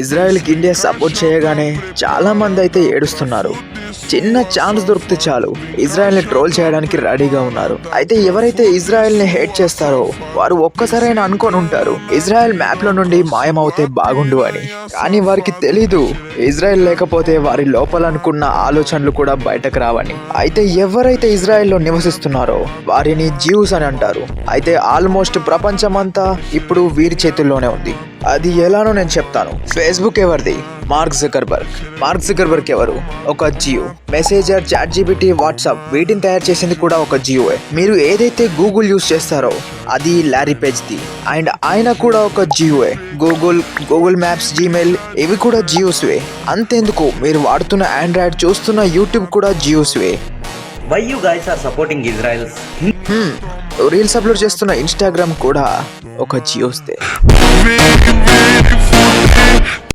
ఇజ్రాయెల్కి India support చేయగానే చాలా మంది అయితే ఏడుస్తున్నారు. చిన్న ఛాన్స్ దొరికితే చాలు. ఇజ్రాయెల్ని ట్రోల్ చేయడానికి రెడీగా ఉన్నారు. అయితే ఎవరైతే ఇజ్రాయెల్ని హేట్ చేస్తారో వారు ఒక్కసారైనా అనుకొని ఉంటారు ఇజ్రాయెల్ మ్యాప్లో నుండి మాయమవుతే బాగుండు అని. కానీ వారికి తెలీదు ఇజ్రాయెల్ లేకపోతే వారి లోపల అనుకున్న ఆలోచనలు కూడా బయటకు రావని. అయితే ఎవరైతే ఇజ్రాయెల్లో నివసిస్తున్నారో వారిని జీవ్స్ అని అంటారు. అయితే ఆల్మోస్ట్ ప్రపంచమంతా ఇప్పుడు వీరి చేతుల్లోనే ఉంది. అది ఎలానో నేను చెప్తాను. ఫేస్బుక్ ఎవరిది? మార్క్ జకర్బర్గ్ మార్క్ జకర్బర్గ్ ఎవరు? ఒక Jew. Messenger chat GPT WhatsApp వీటిని తయారు చేసింది కూడా ఒక జియోఏ మీరు ఏదైతే గూగుల్ యూస్ చేస్తారో అది లారీ పేజ్ది అండ్ ఆయన కూడా ఒక జియోఏ గూగుల్ గూగుల్ మ్యాప్స్ జీమెయిల్ ఇవి కూడా జియోస్వే. అంతేందుకు? మీరు వాడుతున్న ఆండ్రాయిడ్ చూస్తున్న యూట్యూబ్ కూడా జియోస్వే. Why you guys are supporting Israel's reels upload చేస్తున్న ఇన్స్టాగ్రామ్ కూడా ఒక జియోస్తే.